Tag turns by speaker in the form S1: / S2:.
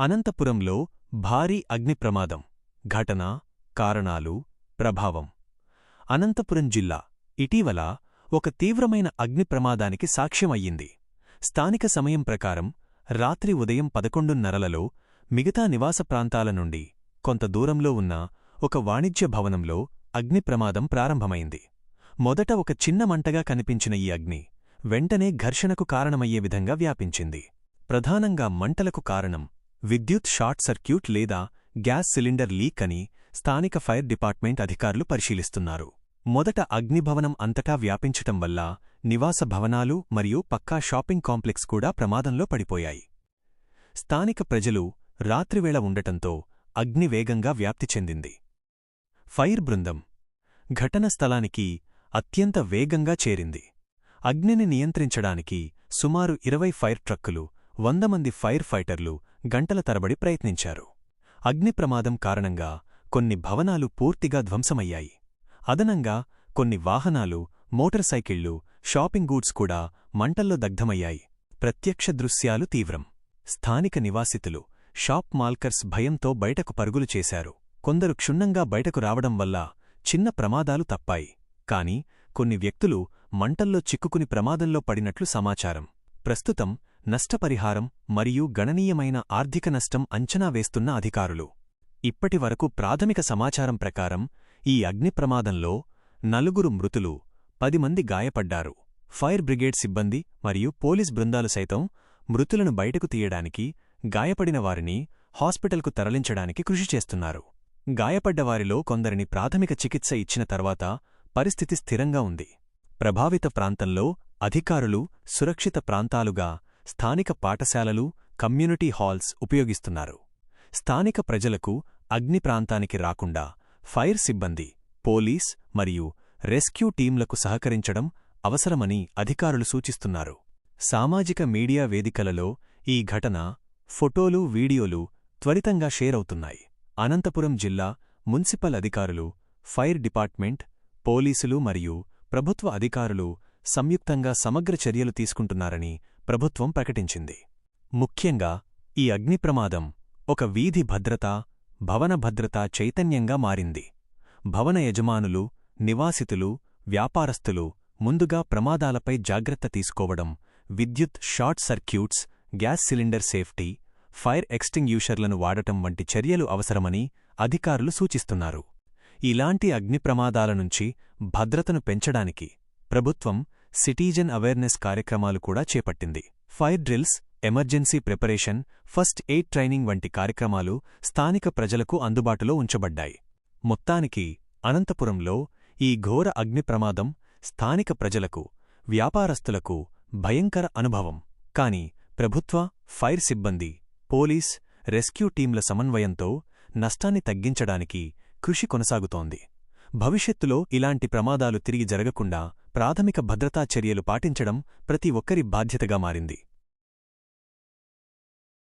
S1: అనంతపురంలో భారీ అగ్నిప్రమాదం ఘటన కారణాలు ప్రభావం. అనంతపురం జిల్లా ఇటీవల ఒక తీవ్రమైన అగ్నిప్రమాదానికి సాక్ష్యమయ్యింది స్థానిక సమయం ప్రకారం రాత్రి ఉదయం పదకొండున్నరలలో మిగతా నివాస ప్రాంతాల నుండి కొంత దూరంలో ఉన్న ఒక వాణిజ్య భవనంలో అగ్నిప్రమాదం ప్రారంభమైంది. మొదట ఒక చిన్న మంటగా కనిపించిన ఈ అగ్ని వెంటనే ఘర్షణకు కారణమయ్యే విధంగా వ్యాపించింది. ప్రధానంగా మంటలకు కారణం విద్యుత్ షార్ట్ సర్క్యూట్ లేదా గ్యాస్ సిలిండర్ లీక్ అని స్థానిక ఫైర్ డిపార్ట్మెంట్ అధికారులు పరిశీలిస్తున్నారు. మొదట అగ్నిభవనం అంతటా వ్యాపించటం వల్ల నివాస భవనాలు మరియు పక్కా షాపింగ్ కాంప్లెక్స్ కూడా ప్రమాదంలో పడిపోయాయి. స్థానిక ప్రజలు రాత్రివేళ ఉండటంతో అగ్ని వేగంగా వ్యాప్తి చెందింది. ఫైర్ బృందం ఘటన స్థలానికి అత్యంత వేగంగా చేరింది. అగ్నిని నియంత్రించడానికి సుమారు ఇరవై ఫైర్ ట్రక్కులు వంద మంది ఫైర్ ఫైటర్లు గంటల తరబడి ప్రయత్నించారు. అగ్నిప్రమాదం కారణంగా కొన్ని భవనాలు పూర్తిగా ధ్వంసమయ్యాయి. అదనంగా కొన్ని వాహనాలు మోటార్ సైకిళ్ళు షాపింగ్ గూడ్స్ కూడా మంటల్లో దగ్ధమయ్యాయి. ప్రత్యక్ష దృశ్యాలు తీవ్రం. స్థానిక నివాసితులు షాప్ మాల్కర్స్ భయంతో బయటకు పరుగులు చేశారు. కొందరు క్షుణ్ణంగా బయటకు రావడం వల్ల చిన్న ప్రమాదాలు తప్పాయి. కాని కొన్ని వ్యక్తులు మంటల్లో చిక్కుకుని ప్రమాదంలో పడినట్లు సమాచారం. ప్రస్తుతం నష్టపరిహారం మరియు గణనీయమైన ఆర్థిక నష్టం అంచనా వేస్తున్న అధికారులు. ఇప్పటివరకు ప్రాథమిక సమాచారం ప్రకారం ఈ అగ్నిప్రమాదంలో నలుగురు మృతులు పది మంది గాయపడ్డారు. ఫైర్ బ్రిగేడ్ సిబ్బంది మరియు పోలీస్ బృందాలు సైతం మృతులను బయటకు తీయడానికి గాయపడిన వారిని హాస్పిటల్కు తరలించడానికి కృషి చేస్తున్నారు. గాయపడ్డవారిలో కొందరిని ప్రాథమిక చికిత్స ఇచ్చిన తర్వాత పరిస్థితి స్థిరంగా ఉంది. ప్రభావిత ప్రాంతంలో అధికారులు సురక్షిత ప్రాంతాలుగా స్థానిక పాఠశాలలు కమ్యూనిటీ హాల్స్ ఉపయోగిస్తున్నారు. స్థానిక ప్రజలకు అగ్ని ప్రాంతానికి రాకుండా ఫైర్ సిబ్బంది పోలీస్ మరియు రెస్క్యూ టీంలకు సహకరించడం అవసరమని అధికారులు సూచిస్తున్నారు. సామాజిక మీడియా వేదికలలో ఈ ఘటన ఫోటోలు వీడియోలు త్వరితంగా షేర్ అవుతున్నాయి అనంతపురం జిల్లా మున్సిపల్ అధికారులు ఫైర్ డిపార్ట్మెంట్ పోలీసులు మరియు ప్రభుత్వ అధికారులు సంయుక్తంగా సమగ్ర చర్యలు తీసుకుంటున్నారని ప్రభుత్వం ప్రకటించింది. ముఖ్యంగా ఈ అగ్నిప్రమాదం ఒక వీధి భద్రత భవన భద్రత చైతన్యంగా మారింది. భవన యజమానులు నివాసితులు వ్యాపారస్తులు ముందుగా ప్రమాదాలపై జాగ్రత్త తీసుకోవడం విద్యుత్ short circuits gas cylinder safety fire ఎక్స్టింగ్యూషర్లను వాడటం వంటి చర్యలు అవసరమని అధికారులు సూచిస్తున్నారు. ఇలాంటి అగ్నిప్రమాదాల నుంచి భద్రతను పెంచడానికి ప్రభుత్వం సిటిజన్ అవేర్నెస్ కార్యక్రమాలు కూడా చేపట్టింది. Fire drills emergency preparation first aid training వంటి కార్యక్రమాలు స్థానిక ప్రజలకు అందుబాటులో ఉంచబడ్డాయి. మొత్తానికి అనంతపురంలో ఈ ఘోర అగ్నిప్రమాదం స్థానిక ప్రజలకు వ్యాపారస్తులకు భయంకర అనుభవం. కాని ప్రభుత్వ ఫైర్ సిబ్బంది పోలీస్ రెస్క్యూ టీంల సమన్వయంతో నష్టాన్ని తగ్గించడానికి కృషి కొనసాగుతోంది. భవిష్యత్తులో ఇలాంటి ప్రమాదాలు తిరిగి జరగకుండా ప్రాథమిక భద్రతా చర్యలు పాటించడం ప్రతి ఒక్కరి బాధ్యతగా మారింది.